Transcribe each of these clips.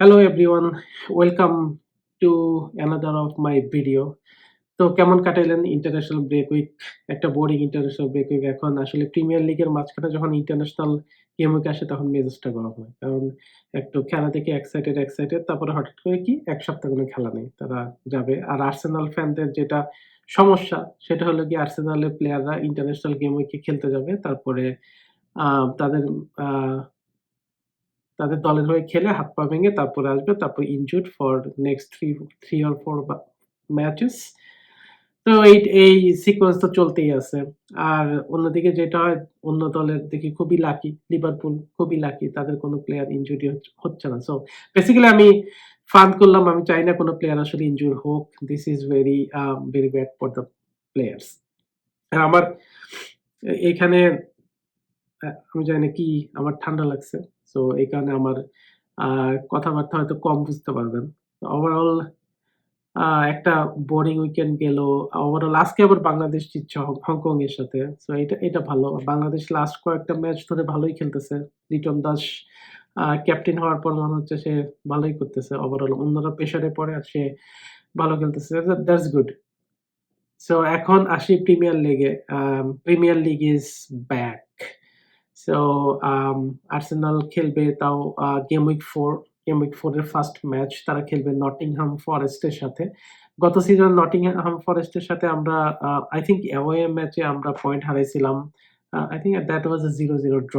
Hello everyone welcome to another of my video তো কেমন কাটাইলেন ইন্টারন্যাশনাল ব্রেক উইক একটা বোরিং ইন্টারন্যাশনাল ব্রেক উইক এখন আসলে প্রিমিয়ার লিগের মাঝখানে যখন ইন্টারন্যাশনাল গেম উইক আসে, তখন মেজাজটা গরম হয়। কারণ একটু খেলা দেখে এক্সাইটেড এক্সাইটেড তারপরে হঠাৎ করে কি এক সপ্তাহ কোনো খেলা নেই, তারা যাবে। আর আর্সেনাল ফ্যানদের যেটা সমস্যা, সেটা হলো কি আর্সেনালের প্লেয়াররা ইন্টারন্যাশনাল গেম উইকে খেলতে যাবে। তারপরে তাদের তাদের দলের হয়ে খেলে হাত পা ভেঙে তারপরে আসবে, তারপর injured for next three three or four matches তো এই এই সিকোয়েন্স তো চলতেই আছে। আর অন্যদিকে যেটা হয়, অন্য দলের দেখি খুবই লাকি লিভারপুল খুবই লাকি তাদের কোনো প্লেয়ার ইনজুরি হচ্ছে না। সো বেসিক্যালি আমি ফান করলাম, আমি চাই না কোনো প্লেয়ার আসলে ইনজুর হোক। This is very very bad for the players আর আমার, এখানে আমি জানি কি, আমার ঠান্ডা লাগছে। সো এই কারণে আমার কথাবার্তা হয়তো কম বুঝতে পারবেন। ওভারঅল একটা বোরিং উইকেন্ড গেল। ওভারঅল আজকে আবার বাংলাদেশ জিতছে হংকং এর সাথে। সো এটা এটা ভালো। বাংলাদেশ লাস্ট কয়েকটা ম্যাচ ধরে ভালোই খেলতেছে। লিটন দাস ক্যাপ্টেন হওয়ার পর মনে হচ্ছে সে ভালোই করতেছে। ওভারঅল অন্যরা প্রেশারে পড়ে আর সে ভালো খেলতেছে। দ্যাটস গুড সো এখন আসি প্রিমিয়ার লিগে premier league is back so Arsenal খেলবে তাও game week four game week four এর ফার্স্ট ম্যাচ তারা খেলবে নটিংহাম ফরেস্টের সাথে। গত সিজন নটিংহাম ফরেস্টের সাথে আমরা আই থিঙ্ক অ্যাওয়ে ম্যাচে আমরা point হারাইছিলাম। I think that was a zero zero draw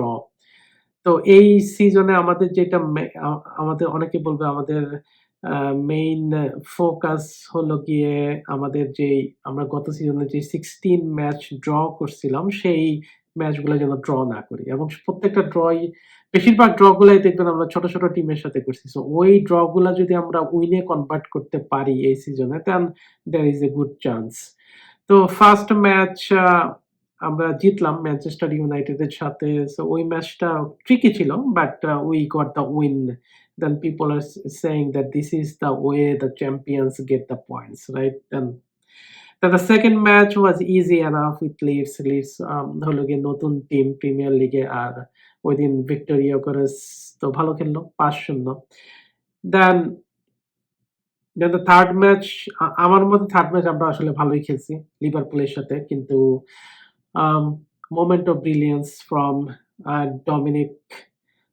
তো এই সিজনে আমাদের যেটা আমাদের অনেকে বলবে আমাদের মেইন ফোকাস হলো গিয়ে আমাদের যে আমরা গত সিজনে যে সিক্সটিন ম্যাচ ড্র করছিলাম, সেই ম্যাচগুলো যেন ড্র না করি। এবং প্রত্যেকটা ড্রই, বেশিরভাগ ড্র গুলাই দেখবেন আমরা ছোট ছোট টিমের সাথে করছি। সো ওই ড্রগুলা যদি আমরা উইনে কনভার্ট করতে পারি এই সিজনে then there is a good chance তো ফার্স্ট ম্যাচ আমরা জিতলাম ম্যানচেস্টার ইউনাইটেডের সাথে। ওই ম্যাচটা ট্রিকি ছিল but we got the win then people are s- that this is is way way champions get get points right right? Then the second match was easy enough with Leeds. Leeds um, হলো গিয়ে নতুন team premier লিগে আর ওই দিন Victoria করে তো ভালো খেললো পাঁচ শূন্য। Then then the third match আমার মতে থার্ড ম্যাচ আমরা আসলে ভালোই খেলছি লিভারপুলের সাথে কিন্তু moment of brilliance from Dominic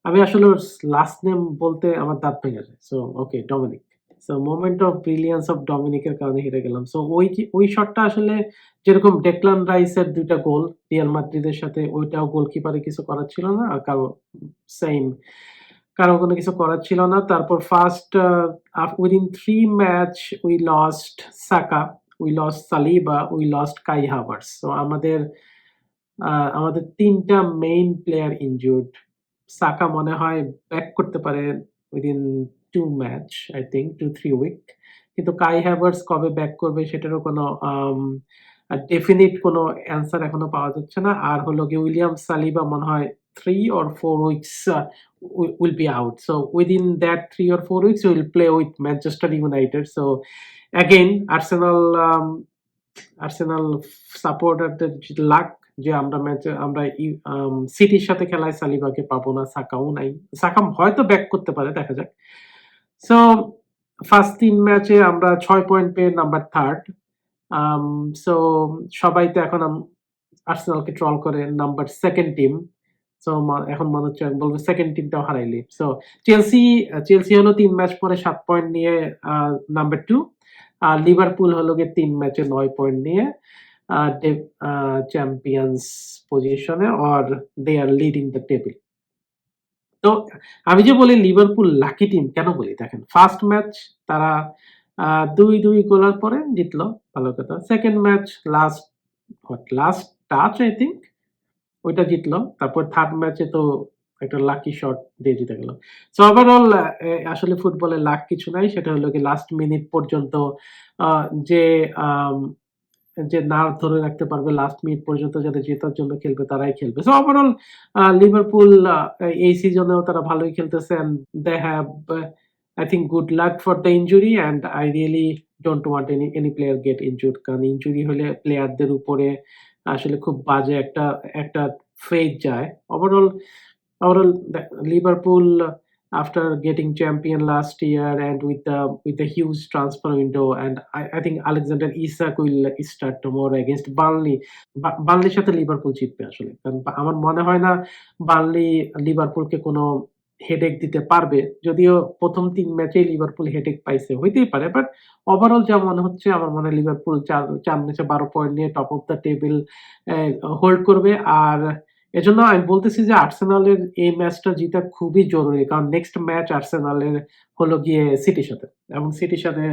আমি আসলে লাস্ট নেম বলতে আমার দাঁত ভেঙে যায় so okay Dominic so moment of brilliance of ডমিনিকের কারণে হেরে গেলাম। সো ওই ওই শটটা আসলে যেরকম ডেকলান রাইসের দুইটা গোল রিয়াল মাদ্রিদের সাথে ওইটাও গোলকিপারে কিছু করার ছিল না, আর কারও সেম কারও কোনো কিছু করার ছিল না। তারপর first within three match we lost Saka we lost Saliba we lost Kai Havertz so আমাদের আমাদের তিনটা মেইন প্লেয়ার ইনজুর্ড সাকা মনে হয় ব্যাক করতে পারে within two match I think two three week কিন্তু কাই হ্যাভার্স কবে ব্যাক করবে সেটারও কোনো ডেফিনিট কোনো অ্যান্সার এখনও পাওয়া যাচ্ছে না। আর হলো কি উইলিয়াম সালিবা মনে হয় three or four weeks will be out so within that three or four weeks will play with Manchester United so again Arsenal Arsenal সাপোর্টারদের luck যে আমরা ম্যাচে আমরা সিটির সাথে খেলায় সালিবাকে পাবো না সাকাও নাই। সাকা হয়তো ব্যাক করতে পারে, দেখা যাক। সো ফার্স্ট তিন ম্যাচে আমরা ছয় পয়েন্ট পেয়ে নাম্বার থার্ড সো সবাই তো এখন আর্সেনালকে ট্রল করে নাম্বার সেকেন্ড টিম সো এখন মনে হচ্ছে বলব সেকেন্ড টিমটাও হারাইলি। সো চেলসি চেলসি হলো তিন ম্যাচ পরে সাত পয়েন্ট নিয়ে নাম্বার টু আর লিভারপুল হলো গিয়ে তিন ম্যাচে নয় পয়েন্ট নিয়ে চ্যাম্পিয়ন্স পজিশনে or they are leading the table তো আমি যে বলি লিভারপুল লাকি টিম কেন বলি? দেখেন ফার্স্ট ম্যাচ তারা দুই দুই গোলার পরে জিতলো, ভালো কথা। Second match last last touch I think ওইটা জিতলো। তারপর থার্ড ম্যাচে তো একটা লাকি শট দিয়ে জিতে গেল। সো ওভারঅল আসলে ফুটবলে লাক কিছু নাই। সেটা হলো কি লাস্ট মিনিট পর্যন্ত যে যে নার্ভ ধরে রাখতে পারবে লাস্ট মিনিট পর্যন্ত যাতে জেতার জন্য খেলবে, তারাই খেলবে। সো ওভারঅল লিভারপুল এই সিজনেও তারা ভালোই খেলতেছে and they have I think good luck for the injury and I really don't want any any player get injured কারণ ইঞ্জুরি হলে প্লেয়ারদের উপরে আসলে খুব বাজে একটা একটা ফেজ যায়। Overall overall Liverpool after getting champion last year and with the with the huge transfer window. And I, I think Alexander Isak will start tomorrow against Burnley. বার্নলির সাথে লিভারপুল জিতবে আসলে। কারণ আমার মনে হয় না বার্নলি লিভারপুলকে কোনো হেডেক দিতে পারবে। যদিও প্রথম তিন ম্যাচেই লিভারপুল হেডেক পাইছে। হইতেই পারে বাট ওভারঅল যা মনে হচ্ছে আমার মনে হয় লিভারপুল চার চার ম্যাচে বারো পয়েন্ট নিয়ে top of the table hold করবে। আর এজন্য আমি বলতেছি যে আর্সেনালের এই ম্যাচটা জিতা খুবই জরুরি, কারণ নেক্সট ম্যাচ আর্সেনালের হলো গিয়ে সিটির সাথে। এবং সিটির সাথে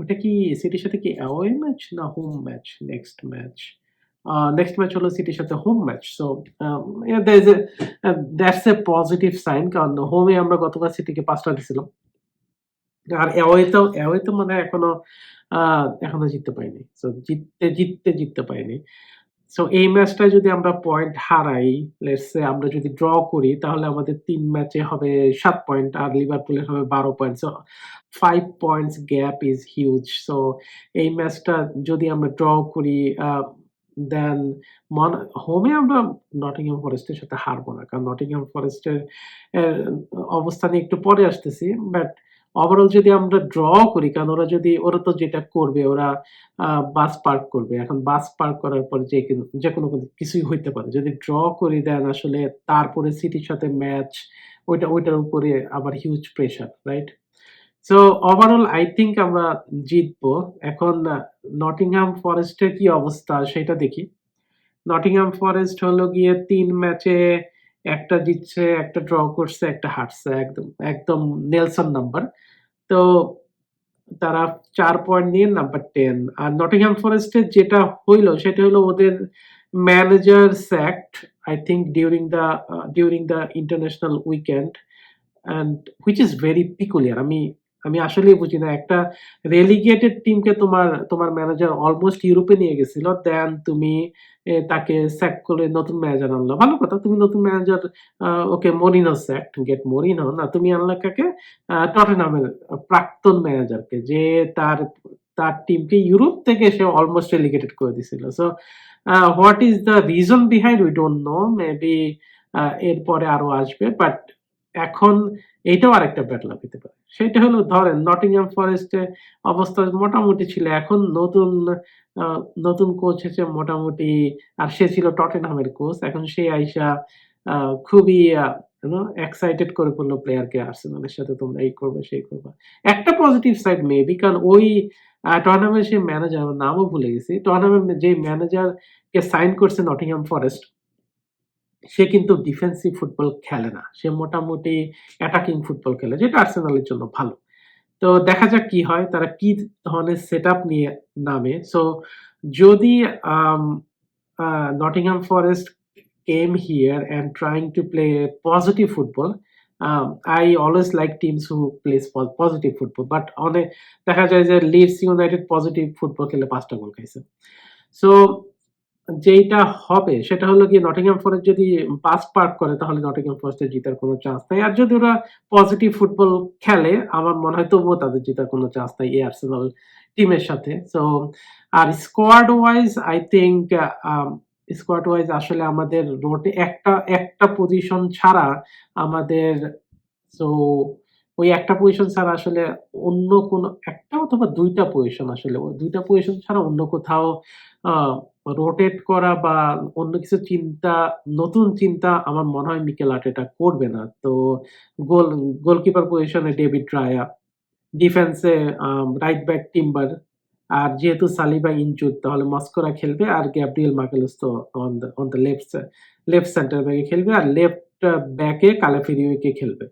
ওটা কি, সিটির সাথে কি অ্যাওয়ে ম্যাচ না home match next match next match হলো সিটির সাথে home match so that's a positive sign কারণ হোমে আমরা গতকাল সিটিকে পাঁচটা দিছিলাম। আর অ্যাওয়েতেও অ্যাওয়েতে মানে এখনও এখনও জিততে পারিনি। সো জিততে জিততে জিততে পারিনি। সো এই ম্যাচটা যদি আমরা পয়েন্ট হারাই লেটস আমরা যদি ড্র করি, তাহলে আমাদের তিন ম্যাচে হবে সাত পয়েন্ট আর লিভারপুলের হবে বারো point so five points gap is huge so এই ম্যাচটা যদি আমরা ড্র করি দেন মন হোমে আমরা নটিংহাম ফরেস্টের সাথে হারবো না। কারণ নটিংহাম ফরেস্টের অবস্থানে একটু পরে আসতেছি বাট ওভারঅল যদি আমরা ড্র করি, কারণ ওরা যদি, ওরা তো যেটা করবে, ওরা বাস পার্ক করবে। এখন বাস পার্ক করার পর যে যে কোনো কিছুই হইতে পারে। যদি ড্র করে দেন আসলে তারপরে সিটির সাথে ম্যাচ ওইটা, ওইটার উপরে আবার huge pressure right so overall I think আমরা জিতবো। এখন নটিংহাম ফরেস্টের কি অবস্থা সেটা দেখি। নটিংহাম ফরেস্ট হলো গিয়ে তিন ম্যাচে একটা জিতছে একটা ড্র করছে, একটা হারছে, একদম একদম নেলসন নাম্বার তো তারা চার পয়েন্ট নিয়ে নাম্বার টেন আর নটিংহাম ফরেস্টের যেটা হইল, সেটা হলো ওদের manager sacked I think during the during the international weekend and which is very peculiar আমি আমি আসলেই বুঝি না। একটা রেলিগেটেড টিমকে তোমার তোমার ম্যানেজার অলমোস্ট ইউরোপে নিয়ে গেছিল দেন তুমি তাকে স্যাক করে নতুন ম্যানেজার আনলো। ভালো কথা, তুমি নতুন ম্যানেজার ওকে মরিনো স্যাক গেট মরিনো, না, তুমি আনলে কাকে টটেনামের প্রাক্তন ম্যানেজারকে যে তার তার টিমকে ইউরোপ থেকে সে অলমোস্ট রেলিগেটেড করে দিছিল। So what is the reason behind we don't know maybe এরপরে আরও আসবে বাট এখন এইটাও আরেকটা ব্যাড লাভ হতে পারে। সেটা হলো, ধরেন নটিংহাম ফরেস্টে অবস্থা মোটামুটি ছিল, এখন নতুন নতুন কোচ হচ্ছে মোটামুটি, আর সে ছিল টটেনহামের কোচ এখন সে আইসা খুবই এক্সাইটেড করে পড়ল প্লেয়ারকে আর্সেনালের সাথে তোমরা এই করবে, সেই করবে। একটা পজিটিভ সাইড মেবি কারণ ওই টর্নামেন্ট সেই ম্যানেজার নামও ভুলে গেছি। টর্নামেন্ট যে ম্যানেজারকে সাইন করছে নটিংহাম ফরেস্ট সে কিন্তু ডিফেন্সিভ ফুটবল খেলে না। সে মোটামুটি অ্যাটাকিং ফুটবল খেলে যেটা আর্সেনালের জন্য ভালো। তো দেখা যাক কি হয় তারা কি ধরনের সেট আপ নিয়ে নামে। সো যদি Nottingham Forest came here and trying to play positive football I always like like teams plays po- positive football, but দেখা যায় যে লিডস ইউনাইটেড পজিটিভ ফুটবল খেলে পাঁচটা গোল খাইছে। সো যেটা হবে, সেটা হলো গিয়ে নটিংহাম ফরেস্ট যদি পাস পার্ক করে, তাহলে নটিংহাম ফরেস্টের জেতার কোনো চান্স নাই। আর যদি ওরা পজিটিভ ফুটবল খেলে, আমার মনে হয় তবুও তাদের জেতার কোনো চান্স নাই এই আর্সেনাল টিমের সাথে। So R squad wise I think squad wise আসলে আমাদের রোটে একটা একটা পজিশন ছাড়া আমাদের সো ওই একটা পজিশন ছাড়া আসলে অন্য কোনো একটা অথবা দুইটা পজিশন আসলে, ওই দুইটা পজিশন ছাড়া অন্য কোথাও রোটেট করা বা অন্য কিছু চিন্তা, নতুন চিন্তা আমার মনে হয় মিকেল আর্টেটা করবে না। তো গোল গোলকিপার পজিশনে ডেভিড রায়া ডিফেন্সে রাইট ব্যাক টিম্বার আর যেহেতু সালিবা ইনজুর তাহলে মস্কোরা খেলবে আর গ্যাব্রিয়েল মার্কেলস তো on the on the left left centre ব্যাকে খেলবে আর লেফট ব্যাকে কালাফেরিওকে খেলবে।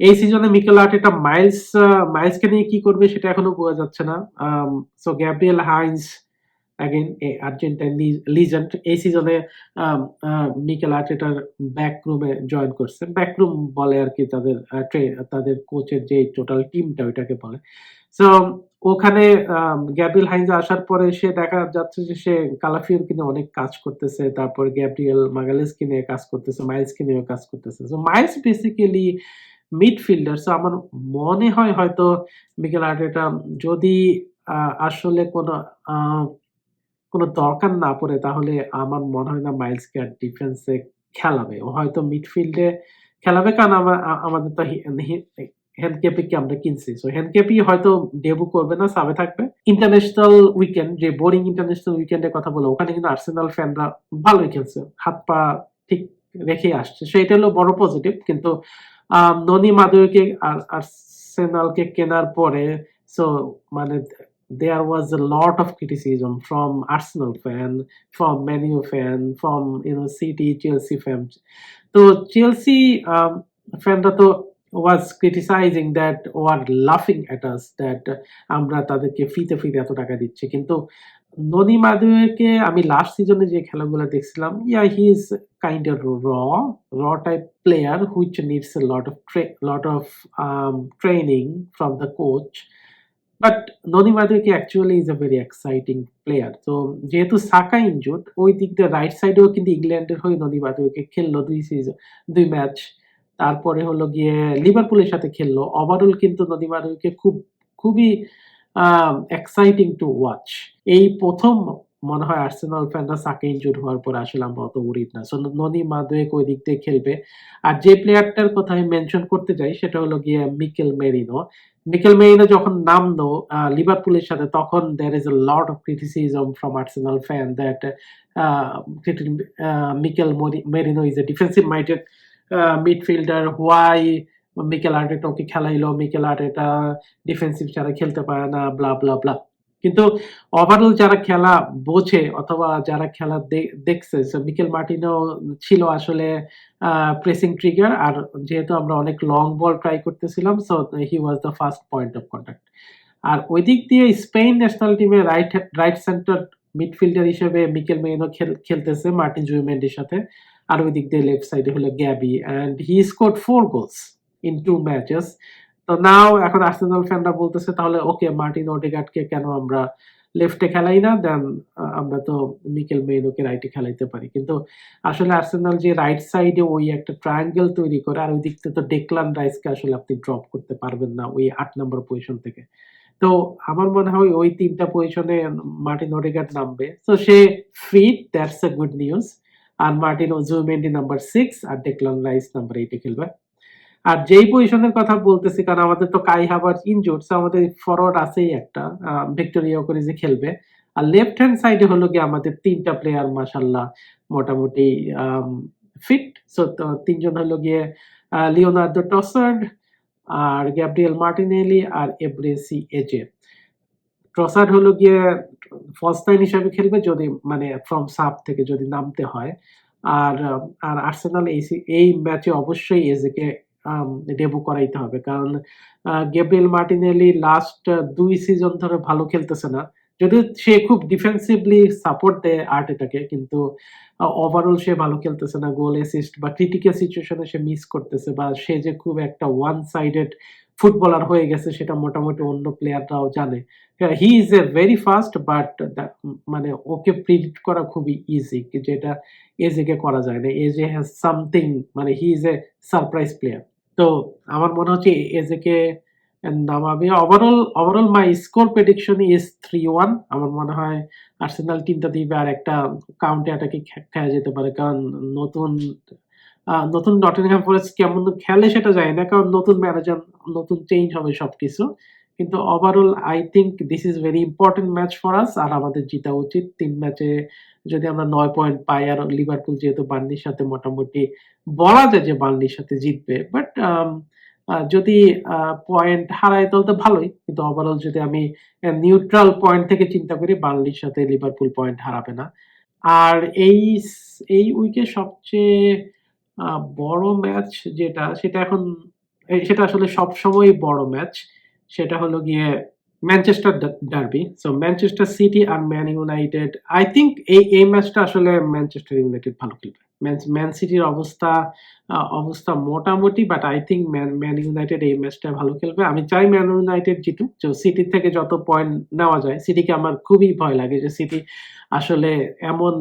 এই সিজনে মিকেল আর্টেটা মাইলস মাইলসকে নিয়ে কি করবে সেটা এখনও বোঝা যাচ্ছে না। So Gabriel Heinze again Argentine legend এই সিজনে মিকেল আর্টেটার ব্যাক রুমে জয়েন করছে। ব্যাক রুম বলে আর কি তাদের তাদের কোচের যে টোটাল টিমটা ওইটাকে বলে। সো ওখানে গ্যাব্রিয়েল হাইন্স আসার পরে সে দেখা যাচ্ছে যে সে কালাফিওর কিনে অনেক কাজ করতেছে, তারপর গ্যাব্রিয়েল মাগালেস কিনে কাজ করতেছে মাইলস কিনেও কাজ করতেছে। So Myles basically midfielder so আমার মনে হয় হয়তো মিকেল আর্টেটা যদি আসলে কোনো কোনো দরকার না পড়ে তাহলে আমার মনে হয় না মাইলসকে আর ডিফেন্সে খেলাবে ও হয়তো মিডফিল্ডে খেলাবে কারণ আমাদের তো হি হি হেনকেপিকে আমরা কিনছি। সো হেনকেপি হয়তো ডেবু করবে না, সাবে থাকবে। ইন্টারন্যাশনাল উইকেন্ড যে বোরিং ইন্টারন্যাশনাল উইকেন্ড এর কথা বলল, ওখানে কিন্তু আর্সেনাল ফ্যানরা ভালোই খেলছে। হাত-পা ঠিক রেখে আসছে। সো এটা হলো বড় পজিটিভ। কিন্তু ননি মাদুরকে আর্সেনালকে কেনার পরে সো মানে there was a lot of criticism from Arsenal fan from Man U fan from you know City Chelsea fan তো চেলসি ফ্যানরা um, তো ওয়াজ ক্রিটিসাইজিং দ্যাট ও লাফিং অ্যাট দ্যাট আমরা তাদেরকে ফিতে ফিতে এত টাকা দিচ্ছি। কিন্তু ননি মাদুয়েকে আমি লাস্ট সিজনে যে খেলাগুলো দেখছিলাম, yeah he is kind of raw, raw type player which needs a lot of tra lot training from the coach but Noni Madueke actually is a very exciting player. তো যেহেতু সাকা ইনজুরড, ওই দিক দিয়ে right সাইডেও কিন্তু ইংল্যান্ডের হয়ে ননি মাদুয়েকে খেললো দুই সিজন দুই ম্যাচ। তারপরে হলো গিয়ে লিভারপুলের সাথে খেললো। ওভারঅল কিন্তু ননি মাদুয়েকে খুব খুবই এক্সাইটিং টু ওয়াচ। এই প্রথম মনে হয় আর্সেনাল ফ্যানরা সাকা ইনজুরড হওয়ার পরে আসলে আমরা অত ওরিড না। সো ননি মাদুয়েক ওই দিক দিয়ে খেলবে। আর যে প্লেয়ারটার কথা আমি মেনশন করতে চাই সেটা হলো গিয়ে মিকেল মেরিনো। মিকেল মেরিনো যখন নামলো লিভারপুলের সাথে তখন there is a lot of criticism from Arsenal fan that uh, Merino is a defensive is midfielder defensive Mikel Arteta ওকে খেলাইলো? মিকেল আর্টেটা ডিফেন্সিভ ছাড়া খেলতে পারে না, ব্লা, ব্লা, ব্লা। কিন্তু ওভারঅল যারা খেলা বোঝে অথবা যারা খেলা দেখছে মিকেল মার্টিনো ছিল আসলে প্রেসিং ট্রিগার আর যেহেতু আমরা অনেক লং বল ট্রাই করতেছিলাম so he was the first point of contact. আর ওই দিক দিয়ে স্পেন ন্যাশনাল টিমে রাইট রাইট সেন্টার মিডফিল্ডার হিসেবে মিকেল খেল খেলতেছে মার্টিন জুইমেন্ডির সাথে। আর ওই দিক দিয়ে লেফট সাইডে হলো Gabi and he scored 4 goals in 2 matches. তো নাও এখন আর্সেনাল ফ্যানরা বলতেছে, তাহলে ওকে মার্টিন ওডেগার্ডকে কেন আমরা লেফটে খেলাই না? দেন আমরা তো মিকেল মেরিনোকে রাইটে খেলাইতে পারি। কিন্তু আসলে আর্সেনাল যে রাইট সাইডে ওই একটা ট্রায়াঙ্গেল তৈরি করে, আর ওই দিক থেকে তো ডেক্লান রাইসকে আসলে আপনি ড্রপ করতে পারবেন না ওই আট নম্বর পজিশন থেকে। তো আমার মনে হয় ওই তিনটা পজিশনে মার্টিন ওডেগার্ড নামবে। তো সে fit that's a good news. R Martin Zubimendi number 6 আর ডেকলান রাইস নাম্বার 8 এ খেলবে। আর যেই পজিশনের কথা বলতেছি, কারণ আমাদের তো কাই হাবার ইনজুরড আমাদের ফরওয়ার্ড আছেই একটা আ ভিক্টর যে খেলবে। আর লেফট হ্যান্ড সাইডে হলো গিয়ে আমাদের তিনটা প্লেয়ার মাশাআল্লাহ, মোটামুটি ফিট। সো তো ৩ হলো গিয়ে লিওনার্দো ট্রসার্ড আর গ্যাব্রিয়েল মার্টিনেলি আর এব্রেসি এজে। ট্রসার্ড হলো গিয়ে ফলস নাইন হিসাবে খেলবে যদি মানে ফ্রম সাব থেকে যদি নামতে হয়। আর আর আর্সেনাল এই এই ম্যাচে অবশ্যই এজেকে ডেবু করাইতে হবে। কারণ, আ গ্যাব্রিয়েল মার্টিনেলি লাস্ট দুই সিজন ধরে ভালো খেলতেছে না। যদিও সে খুব ডিফেন্সিভলি সাপোর্ট দেয় আর্টেটাকে কিন্তু ওভারঅল সে ভালো খেলতেছে না। গোল অ্যাসিস্ট বা ক্রিটিক্যাল সিচুয়েশনে সে মিস করতেছে বা সে যে খুব একটা ওয়ান সাইডেড ফুটবলার হয়ে গেছে সেটা মোটামুটি অন্য প্লেয়াররাও জানে। He is a very fast but মানে ওকে প্রিডিক্ট করা খুবই ইজি যেটা এজেকে করা যায় না। এজে হ্যাজ সামথিং মানে he is a surprise player. তো আমার মনে হচ্ছে এজেকে নামাবে। Overall overall my score prediction is 3-1 আমার মনে হয় আর্সেনাল টিমটা দিবে আর একটা কাউন্টে অ্যাটাকে খেলা যেতে পারে। কারণ নতুন নতুন নটিংহ্যাম ফরেস্ট কেমন খেলে সেটা যায় না। কারণ নতুন ম্যানেজার, নতুন চেঞ্জ হবে সবকিছু। কিন্তু overall I think this is very important match for us আর আমাদের জিতা উচিত। তিন ম্যাচে যদি আমরা নয় পয়েন্ট পাই, আর লিভারপুল যেহেতু বার্নির সাথে মোটামুটি বলা যায় যে বার্নির সাথে জিতবে। বাট যদি আ পয়েন্ট হারায় তাহলে তো ভালোই। কিন্তু ওভারঅল যদি আমি নিউট্রাল পয়েন্ট থেকে চিন্তা করি বার্নলির সাথে লিভারপুল পয়েন্ট হারাবে না। আর এই এই উইকে সবচেয়ে বড় ম্যাচ যেটা, সেটা এখন সেটা আসলে সবসময় বড় ম্যাচ। সেটা হলো গিয়ে Manchester derby. So Manchester City R Man United I think এই এই ম্যাচটা আসলে ম্যানচেস্টার ইউনাইটেড ভালো খেলবে। ম্যান সিটির অবস্থা অবস্থা মোটামুটি but I think Man Man United এই ম্যাচটা ভালো খেলবে। আমি চাই ম্যান ইউনাইটেড জিতুক। তো সিটি থেকে যত পয়েন্ট নেওয়া যায়। সিটিকে আমার খুবই ভয় লাগে যে সিটি আসলে এমন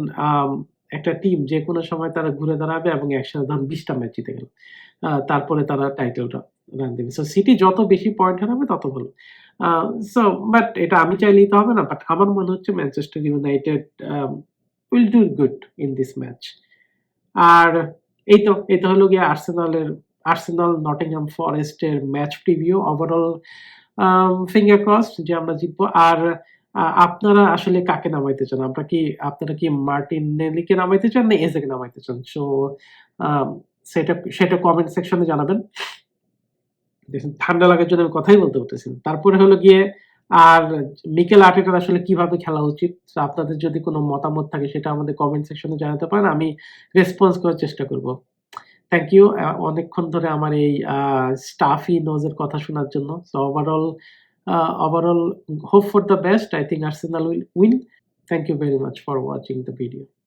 একটা টিম যেকোনো সময় তারা ঘুরে দাঁড়াবে এবং একসাথে ধরুন বিশটা ম্যাচ জিতে গেল। তারপরে তারা টাইটেলটা রান দিবে। সো সিটি যত বেশি পয়েন্ট হারাবে তত ভালো। সো বাট এটা আমি চাইলেই তো হবে না। বাট আমার মনে হচ্ছে Manchester United will do good in this match. আর এই তো, এই তো হলো গিয়ে আর্সেনালের আর্সেনাল নটিংহাম ফরেস্টের match preview overall finger crossed যে আমরা জিতবো আর আপনারা আসলে কাকে নামাইতে চান? আমরা কি, আপনারা কি মার্টিনেলিকে নামাইতে চান না এজেকে নামাইতে চান? সো সেটা সেটা কমেন্ট সেকশনে জানাবেন। ঠান্ডা লাগার জন্য আমি কথাই বলতে পারতেছি তারপরে হলো গিয়ে, আর মিকেল আর্টেটার আসলে কীভাবে খেলা উচিত? আপনাদের যদি কোনো মতামত থাকে, সেটা আমাদের কমেন্ট সেকশনে জানাতে পারেন। আমি রেসপন্স করার চেষ্টা করব। থ্যাংক ইউ অনেকক্ষণ ধরে আমার এই স্টাফি নোজ এর কথা শোনার জন্য। So overall Uh, overall hope for the best. I think arsenal will win. Thank you very much for watching the video.